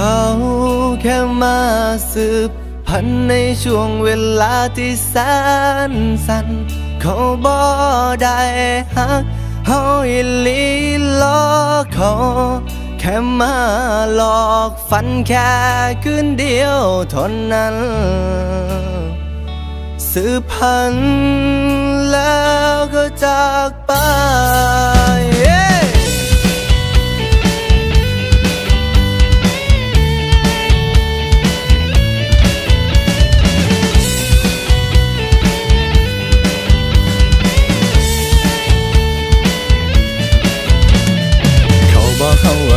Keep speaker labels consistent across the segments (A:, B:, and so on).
A: เขาแค่มาสืบพันในช่วงเวลาที่แสนสั้นเขาบ่ได้ฮักเฮาอีลีลอเขาแค่มาหลอกฝันแค่คืนเดียวเท่านั้น สืบพันแล้วก็จากไป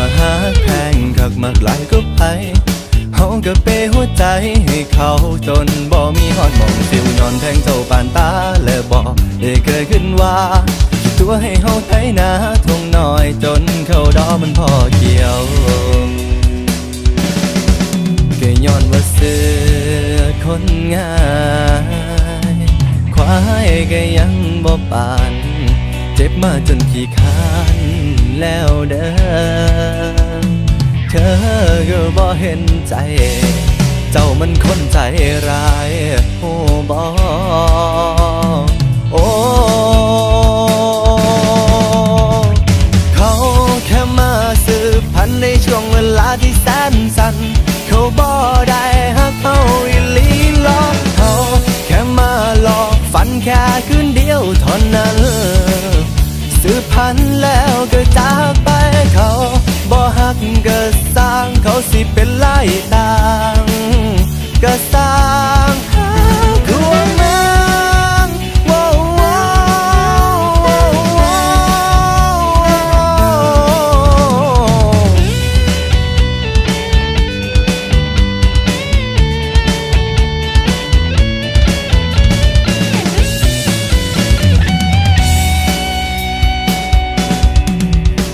A: ว่าหาแพงคักมากหลายก็ไปเฮาก็เปหัวใจให้เขาจนบ่มีฮอดมองสิวนอนแทงเจ้าปานตาและบ่ได้เกิดขึ้นว่า ตัวให้เฮาไถนาทงน้อยจนเขาดอมันพอเกี่ยวก็ย้อนว่าเสือคนง่ายควายก็ยังบ่ปาน เจ็บมาจนขี้คาน แล้วเด้อเธอก็บ่เห็นใจ เจ้ามันคนใจร้ายโอ้บ่โอ้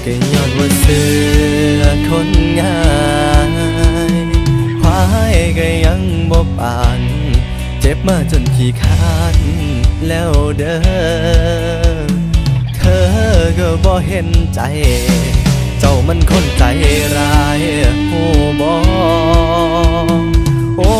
A: ก็ย้อนว่าเสือคนง่ายควายก็ยังบ่ปาน เจ็บมาจนขี้คร้านแล้วเด้อ เธอก็บ่เห็นใจ เจ้ามันคนใจร้ายโอ้บ่โอ้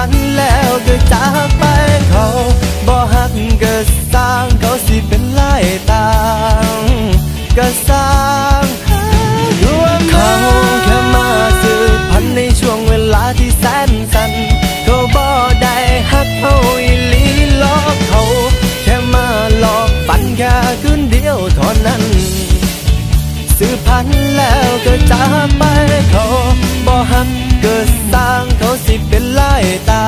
A: ันแล้วจะจากไปเขาบ่ฮักเกิดสาง está